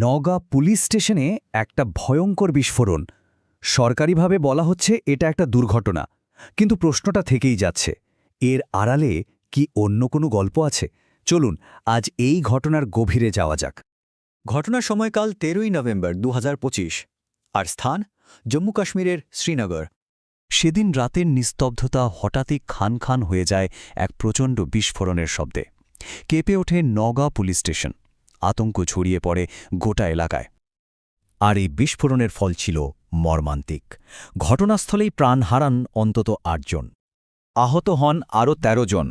Naogaon police স্টেশনে একটা ভয়ঙ্কর বিস্ফোরণ। সরকারিভাবে বলা হচ্ছে এটা একটা দুর্ঘটনা, কিন্তু প্রশ্নটা থেকেই যাচ্ছে। এর আড়ালে কি অন্য কোনো গল্প আছে? চলুন, আজ এই ঘটনার গভীরে যাওয়া যাক। ঘটনার সময়কাল তেরোই নভেম্বর দু হাজার পঁচিশ। আর স্থান? জম্মু কাশ্মীরের শ্রীনগর। সেদিন রাতের নিস্তব্ধতা হঠাৎই খান খান হয়ে যায় এক প্রচণ্ড বিস্ফোরণের শব্দে। কেঁপে ওঠে নওগাঁ পুলিশ স্টেশন। আতঙ্ক ছড়িয়ে পড়ে গোটা এলাকায়। আর এই বিস্ফোরণের ফল ছিল মর্মান্তিক। ঘটনাস্থলেই প্রাণ হারান অন্তত আটজন। আহত হন আরও ১৩ জন।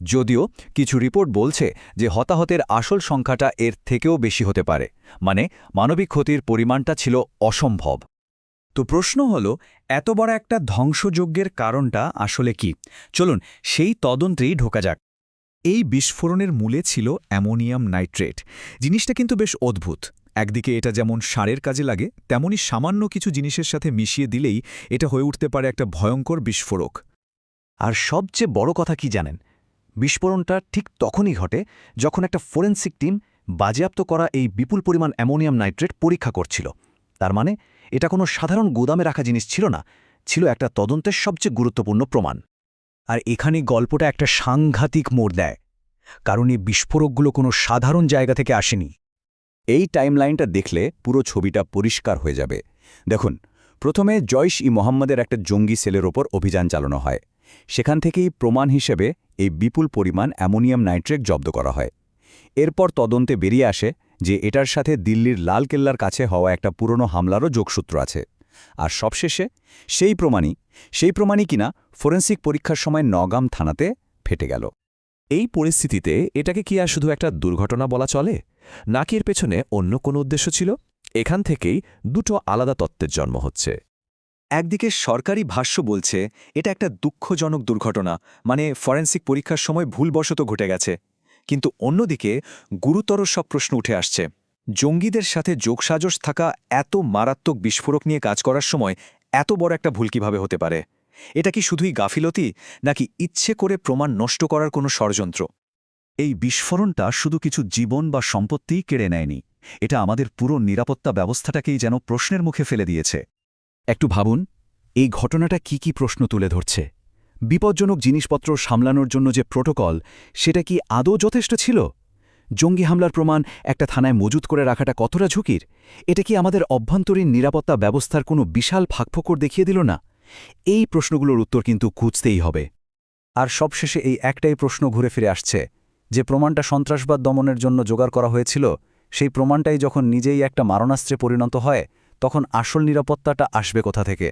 যদিও কিছু রিপোর্ট বলছে যে হতাহতের আসল সংখ্যাটা এর থেকেও বেশি হতে পারে। মানে মানবিক ক্ষতির পরিমাণটা ছিল অসম্ভব। তো প্রশ্ন হল, এত বড় একটা ধ্বংসযজ্ঞের কারণটা আসলে কি? চলুন সেই তদন্তেই ঢোকা যাক। এই বিস্ফোরণের মূলে ছিল অ্যামোনিয়াম নাইট্রেট। জিনিসটা কিন্তু বেশ অদ্ভুত। একদিকে এটা যেমন সারের কাজে লাগে, তেমনি সামান্য কিছু জিনিসের সাথে মিশিয়ে দিলেই এটা হয়ে উঠতে পারে একটা ভয়ঙ্কর বিস্ফোরক। আর সবচেয়ে বড় কথা কি জানেন? বিস্ফোরণটা ঠিক তখনই ঘটে যখন একটা ফোরেন্সিক টিম বাজেয়াপ্ত করা এই বিপুল পরিমাণ অ্যামোনিয়াম নাইট্রেট পরীক্ষা করছিল। তার মানে এটা কোনো সাধারণ গুদামে রাখা জিনিস ছিল না, ছিল একটা তদন্তের সবচেয়ে গুরুত্বপূর্ণ প্রমাণ। আর এখানে গল্পটা একটা সাংঘাতিক মোড় দেয়, কারণ এই বিস্ফোরকগুলো কোনো সাধারণ জায়গা থেকে আসেনি। এই টাইমলাইনটা দেখলে পুরো ছবিটা পরিষ্কার হয়ে যাবে। দেখুন, প্রথমে জয়শ ই মোহাম্মদের একটা জঙ্গি সেলের ওপর অভিযান চালানো হয়। সেখান থেকেই প্রমাণ হিসেবে এই বিপুল পরিমাণ অ্যামোনিয়াম নাইট্রেট জব্দ করা হয়। এরপর তদন্তে বেরিয়ে আসে যে এটার সাথে দিল্লির লালকেল্লার কাছে হওয়া একটা পুরনো হামলারও যোগসূত্র আছে। আর সবশেষে, সেই প্রমাণই সেই প্রমাণই কিনা ফোরেন্সিক পরীক্ষার সময় নগাম থানাতে ফেটে গেল। এই পরিস্থিতিতে এটাকে কি আর শুধু একটা দুর্ঘটনা বলা চলে? নাকি এর পেছনে অন্য কোনো উদ্দেশ্য ছিল? এখান থেকেই দুটো আলাদা তত্ত্বের জন্ম হচ্ছে। একদিকে সরকারি ভাষ্য বলছে, এটা একটা দুঃখজনক দুর্ঘটনা মানে ফরেন্সিক পরীক্ষার সময় ভুলবশত ঘটে গেছে। কিন্তু অন্যদিকে গুরুতর সব প্রশ্ন উঠে আসছে। জঙ্গিদের সাথে যোগসাজশ থাকা এত মারাত্মক বিস্ফোরক নিয়ে কাজ করার সময় এত বড় একটা ভুল কীভাবে হতে পারে? এটা কি শুধুই গাফিলতি, নাকি ইচ্ছে করে প্রমাণ নষ্ট করার কোনো ষড়যন্ত্র? এই বিস্ফোরণটা শুধু কিছু জীবন বা সম্পত্তিই কেড়ে নেয়নি। এটা আমাদের পুরো নিরাপত্তা ব্যবস্থাটাকেই যেন প্রশ্নের মুখে ফেলে দিয়েছে। একটু ভাবুন, এই ঘটনাটা কি কি প্রশ্ন তুলে ধরছে? বিপজ্জনক জিনিসপত্র সামলানোর জন্য যে প্রোটোকল, সেটা কি আদৌ যথেষ্ট ছিল? জঙ্গি হামলার প্রমাণ একটা থানায় মজুত করে রাখাটা কতটা ঝুঁকির? এটা কি আমাদের অভ্যন্তরীণ নিরাপত্তা ব্যবস্থার কোনো বিশাল ফাঁকফোকর দেখিয়ে দিল না? এই প্রশ্নগুলোর উত্তর কিন্তু খুঁজতেই হবে। আর সবশেষে এই একটাই প্রশ্ন ঘুরে ফিরে আসছে, যে প্রমাণটা সন্ত্রাসবাদ দমনের জন্য জোগাড় করা হয়েছিল, সেই প্রমাণটাই যখন নিজেই একটা মারণাস্ত্রে পরিণত হয়, তখন আসল নিরাপত্তাটা আসবে কোথা থেকে?